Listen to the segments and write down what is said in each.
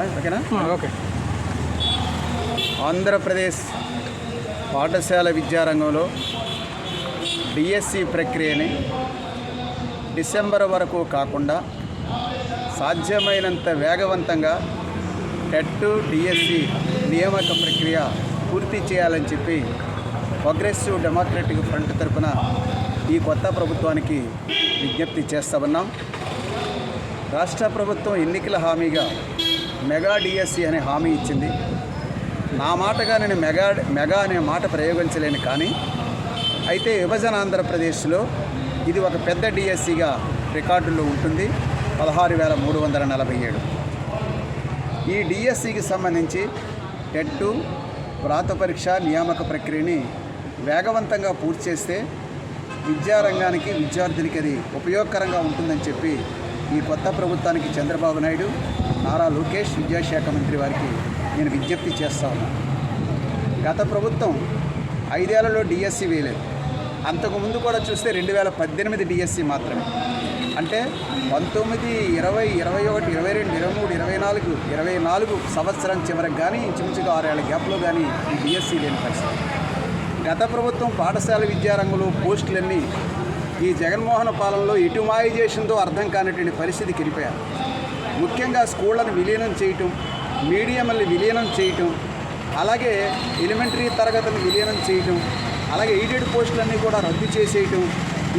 ఓకేనా? ఓకే. ఆంధ్రప్రదేశ్ పాఠశాల విద్యారంగంలో డిఎస్సి ప్రక్రియని డిసెంబర్ వరకు కాకుండా సాధ్యమైనంత వేగవంతంగా టెట్ డిఎస్సి నియామక ప్రక్రియ పూర్తి చేయాలని చెప్పి ప్రోగ్రెసివ్ డెమోక్రటిక్ ఫ్రంట్ తరపున ఈ కొత్త ప్రభుత్వానికి విజ్ఞప్తి చేస్తా ఉన్నాం. రాష్ట్ర ప్రభుత్వం ఎన్నికల హామీగా మెగా డిఎస్సి అనే హామీ ఇచ్చింది. నా మాటగా నేను మెగా మెగా అనే మాట ప్రయోగించలేను కానీ అయితే విభజన ఆంధ్రప్రదేశ్లో ఇది ఒక పెద్ద డిఎస్సిగా రికార్డుల్లో ఉంటుంది. పదహారు వేల మూడు వందల నలభై ఏడు. ఈ డిఎస్సికి సంబంధించి టెట్టు వ్రాత పరీక్ష నియామక ప్రక్రియని వేగవంతంగా పూర్తి చేస్తే విద్యారంగానికి విద్యార్థులకి అది ఉపయోగకరంగా ఉంటుందని చెప్పి ఈ కొత్త ప్రభుత్వానికి చంద్రబాబు నాయుడు నారా లోకేష్ విద్యాశాఖ మంత్రి వారికి నేను విజ్ఞప్తి చేస్తా ఉన్నాను గత ప్రభుత్వం ఐదేళ్ళలో డిఎస్సి వేయలేదు. అంతకుముందు కూడా చూస్తే రెండు వేల పద్దెనిమిది డిఎస్సి మాత్రమే. అంటే పంతొమ్మిది ఇరవై ఇరవై ఒకటి ఇరవై రెండు ఇరవై మూడు ఇరవై నాలుగు ఇరవై నాలుగు సంవత్సరం చివరికి కానీ ఇంచుమించుగా ఆరేళ్ళ గ్యాప్లో కానీ ఈ డిఎస్సి లేని పరిస్థితి. గత ప్రభుత్వం పాఠశాల విద్యారంగంలో పోస్టులన్నీ ఈ జగన్మోహన్ పాలనలో ఇటుమాయిజేషన్తో చేసిందో అర్థం కానటువంటి పరిస్థితికి వెళ్ళిపోయారు. ముఖ్యంగా స్కూళ్ళను విలీనం చేయటం మీడియంలను విలీనం చేయటం అలాగే ఎలిమెంటరీ తరగతులను విలీనం చేయటం అలాగే ఎయిడెడ్ పోస్టులన్నీ కూడా రద్దు చేసేయటం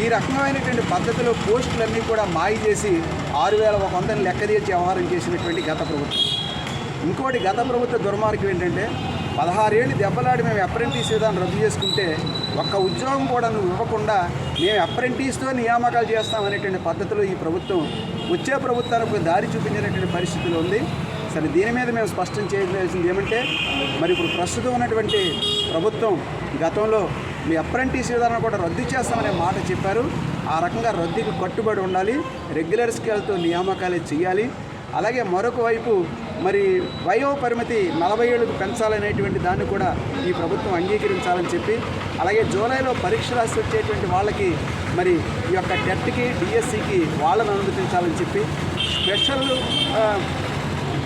ఈ రకమైనటువంటి పద్ధతిలో పోస్టులన్నీ కూడా మాయ చేసి ఆరు వేల ఒక వందలు లెక్కదీర్చి వ్యవహారం చేసినటువంటి గత ప్రభుత్వం. ఇంకోటి గత ప్రభుత్వ దుర్మార్గం ఏంటంటే పదహారేళ్ళు దెబ్బలాడి మేము అప్రెంటిస్ విధానం రద్దు చేసుకుంటే ఒక్క ఉద్యోగం కూడా నువ్వు ఇవ్వకుండా మేము అప్రెంటిస్తో నియామకాలు చేస్తామనేటువంటి పద్ధతిలో ఈ ప్రభుత్వం వచ్చే ప్రభుత్వానికి దారి చూపించినటువంటి పరిస్థితులు ఉంది. సరే దీని మీద మేము స్పష్టం చేయవలసింది ఏమంటే మరి ఇప్పుడు ప్రస్తుతం ఉన్నటువంటి ప్రభుత్వం గతంలో మీ అప్రెంటిస్ విధానం కూడా రద్దు చేస్తామనే మాట చెప్పారు. ఆ రకంగా రద్దుకి కట్టుబడి ఉండాలి రెగ్యులర్ స్కేల్తో నియామకాలే చేయాలి. అలాగే మరొక వైపు మరి వయో పరిమితి నలభై ఏళ్ళకు పెంచాలనేటువంటి దాన్ని కూడా ఈ ప్రభుత్వం అంగీకరించాలని చెప్పి అలాగే జూలైలో పరీక్ష రాసి వచ్చేటువంటి వాళ్ళకి మరి ఈ యొక్క టెట్కి డిఎస్సికి వాళ్ళను అనుమతించాలని చెప్పి స్పెషల్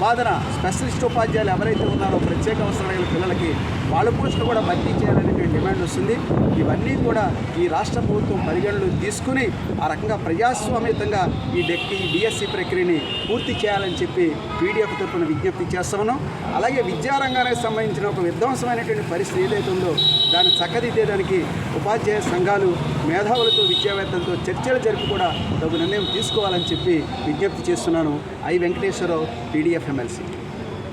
వాదన స్పెషలిస్ట్ ఉపాధ్యాయులు ఎవరైతే ఉన్నారో ప్రత్యేక అవసరమైన పిల్లలకి వాళ్ళ పోస్టులు కూడా భర్తీ చేయాలనేటువంటి డిమాండ్ వస్తుంది. ఇవన్నీ కూడా ఈ రాష్ట్ర ప్రభుత్వం పరిగణలు తీసుకుని ఆ రకంగా ప్రజాస్వామ్యతంగా ఈ డెక్ ఈ డిఎస్సి ప్రక్రియని పూర్తి చేయాలని చెప్పి పీడిఎఫ్ తరఫున విజ్ఞప్తి చేస్తున్నాను అలాగే విద్యారంగానికి సంబంధించిన ఒక విధ్వంసమైనటువంటి పరిస్థితి ఏదైతే ఉందో దాన్ని చక్కదిద్దేదానికి ఉపాధ్యాయ సంఘాలు మేధావులతో విద్యావేత్తలతో చర్చలు జరిపి కూడా తగు నిర్ణయం తీసుకోవాలని చెప్పి విజ్ఞప్తి చేస్తున్నాను. ఐ వెంకటేశ్వరరావు పీడిఎఫ్ ಮೆಣಸು